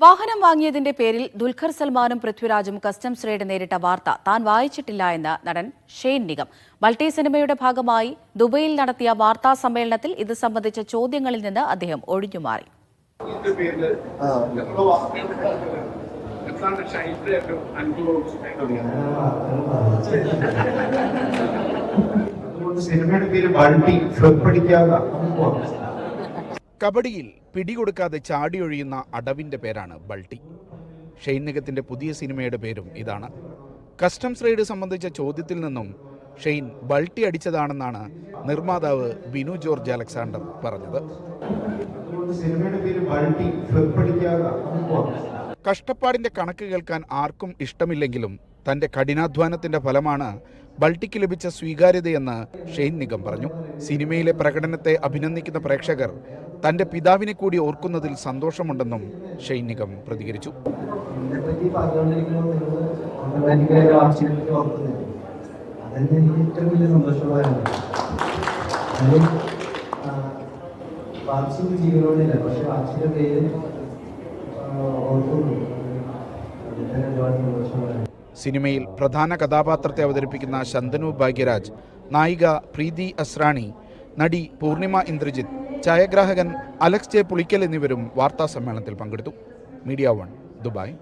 വാഹനം വാങ്ങിയതിന്റെ പേരിൽ ദുൽഖർ സൽമാനും പൃഥ്വിരാജും കസ്റ്റംസ് റെയ്ഡ് നേരിട്ട വാർത്ത താൻ വായിച്ചിട്ടില്ല എന്ന് നടൻ ഷെയ്ൻ നിഗം. മൾട്ടി സിനിമയുടെ ഭാഗമായി ദുബൈയിൽ നടത്തിയ വാർത്താ സമ്മേളനത്തിൽ ഇത് സംബന്ധിച്ച ചോദ്യങ്ങളിൽ നിന്ന് അദ്ദേഹം ഒഴിഞ്ഞുമാറി. സിനിമയുടെ പേര് വണ്ടി ഫ്ലിപ്പടിക്കാതെ കബഡിയിൽ പിടികൊടുക്കാതെ ചാടിയൊഴിയുന്ന അടവിന്റെ പേരാണ് ബൾട്ടി. ഷെയ്ൻ നിഗത്തിന്റെ പുതിയ സിനിമയുടെ പേരും ഇതാണ്. കസ്റ്റംസ് റെയ്ഡ് സംബന്ധിച്ച ചോദ്യത്തിൽ നിന്നും ഷെയ്ൻ ബൾട്ടി അടിച്ചതാണെന്നാണ് നിർമ്മാതാവ് ബിനു ജോർജ് അലക്സാണ്ടർ പറഞ്ഞത്. കഷ്ടപ്പാടിന്റെ കണക്ക് കേൾക്കാൻ ആർക്കും ഇഷ്ടമില്ലെങ്കിലും തന്റെ കഠിനാധ്വാനത്തിന്റെ ഫലമാണ് ബൾട്ടിക്ക് ലഭിച്ച സ്വീകാര്യതയെന്ന് ഷെയ്ൻ നിഗം പറഞ്ഞു. സിനിമയിലെ പ്രകടനത്തെ അഭിനന്ദിക്കുന്ന പ്രേക്ഷകർ തന്റെ പിതാവിനെ കൂടി ഓർക്കുന്നതിൽ സന്തോഷമുണ്ടെന്നും ഷെയ്ൻ നിഗം പ്രതികരിച്ചു. ഓർക്കുന്നു സിനിമയിൽ പ്രധാന കഥാപാത്രത്തെ അവതരിപ്പിക്കുന്ന ശന്തനു ഭാഗ്യരാജ് നായിക പ്രീതി അസ്രാണി നടി പൂർണിമ ഇന്ദ്രജിത്ത് ഛായാഗ്രാഹകൻ അലക്സ് ജെ പുളിക്കൽ എന്നിവരും വാർത്താ സമ്മേളനത്തിൽ പങ്കെടുത്തു. Media one Dubai.